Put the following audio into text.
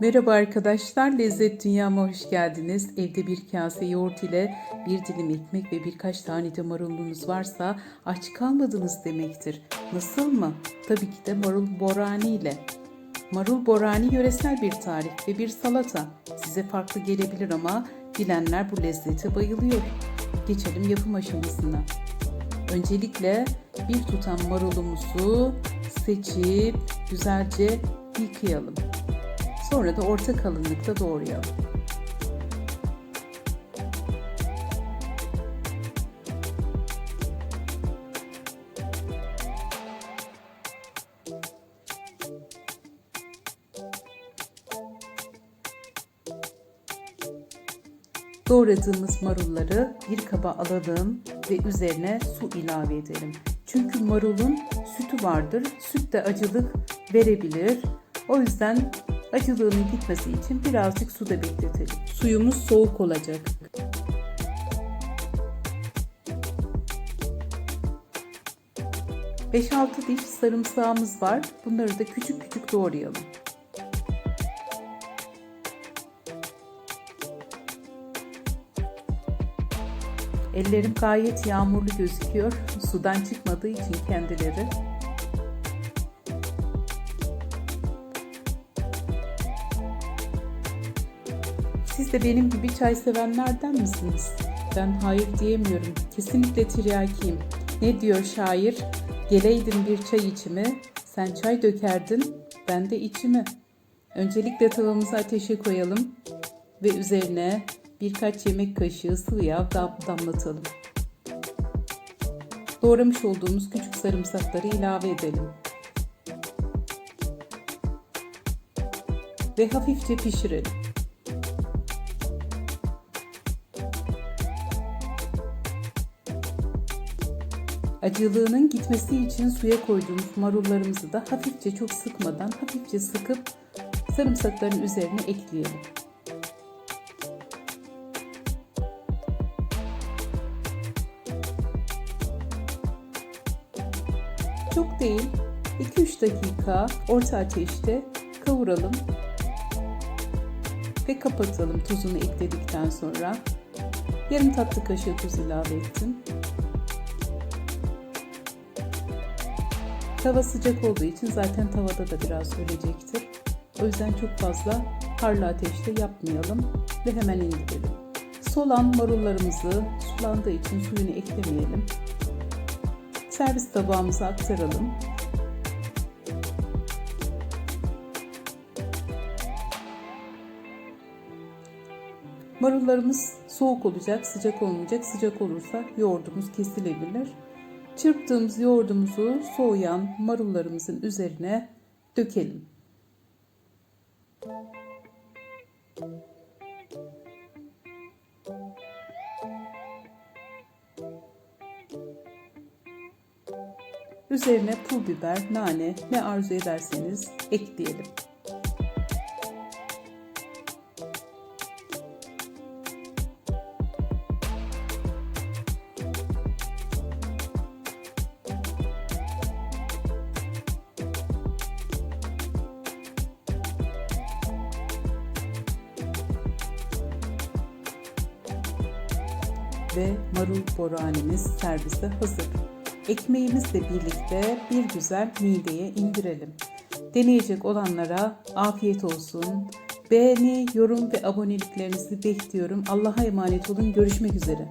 Merhaba arkadaşlar, Lezzet Dünyama hoş geldiniz. Evde bir kase yoğurt ile bir dilim ekmek ve birkaç tane de marulunuz varsa aç kalmadınız demektir. Nasıl mı? Tabii ki de marul borani ile. Marul borani yöresel bir tarif ve bir salata. Size farklı gelebilir ama bilenler bu lezzete bayılıyor. Geçelim yapım aşamasına. Öncelikle bir tutam marulumuzu seçip güzelce yıkayalım. Sonra da orta kalınlıkta doğrayalım. Doğradığımız marulları bir kaba alalım ve üzerine su ilave edelim. Çünkü marulun sütü vardır. Süt de acılık verebilir. O yüzden acılığının gitmesi için birazcık suda bekletelim. Suyumuz soğuk olacak. Beş altı diş sarımsağımız var. Bunları da küçük küçük doğrayalım. Ellerim gayet yağmurlu gözüküyor. Sudan çıkmadığı için kendileri. De benim gibi çay sevenlerden misiniz? Ben hayır diyemiyorum. Kesinlikle tiryakiyim. Ne diyor şair? Geleydin bir çay içime, sen çay dökerdin, ben de içime. Öncelikle tavamızı ateşe koyalım ve üzerine birkaç yemek kaşığı sıvı yağ damlatalım. Doğramış olduğumuz küçük sarımsakları ilave edelim. Ve hafifçe pişirelim. Acılığının gitmesi için suya koyduğumuz marullarımızı da hafifçe çok sıkmadan hafifçe sıkıp sarımsakların üzerine ekleyelim. Çok değil 2-3 dakika orta ateşte kavuralım ve kapatalım tuzunu ekledikten sonra. Yarım tatlı kaşığı tuz ilave ettim. Tava sıcak olduğu için zaten tavada da biraz ölecektir. O yüzden çok fazla harlı ateşte yapmayalım ve hemen indirelim. Solan marullarımızı sulandığı için suyunu eklemeyelim. Servis tabağımıza aktaralım. Marullarımız soğuk olacak, sıcak olmayacak. Sıcak olursa yoğurdumuz kesilebilir. Çırptığımız yoğurdumuzu soğuyan marullarımızın üzerine dökelim. Üzerine pul biber, nane ne arzu ederseniz ekleyelim. Ve marul boranimiz servise hazır. Ekmeğimizle birlikte bir güzel mideye indirelim. Deneyecek olanlara afiyet olsun. Beğeni, yorum ve aboneliklerinizi bekliyorum. Allah'a emanet olun. Görüşmek üzere.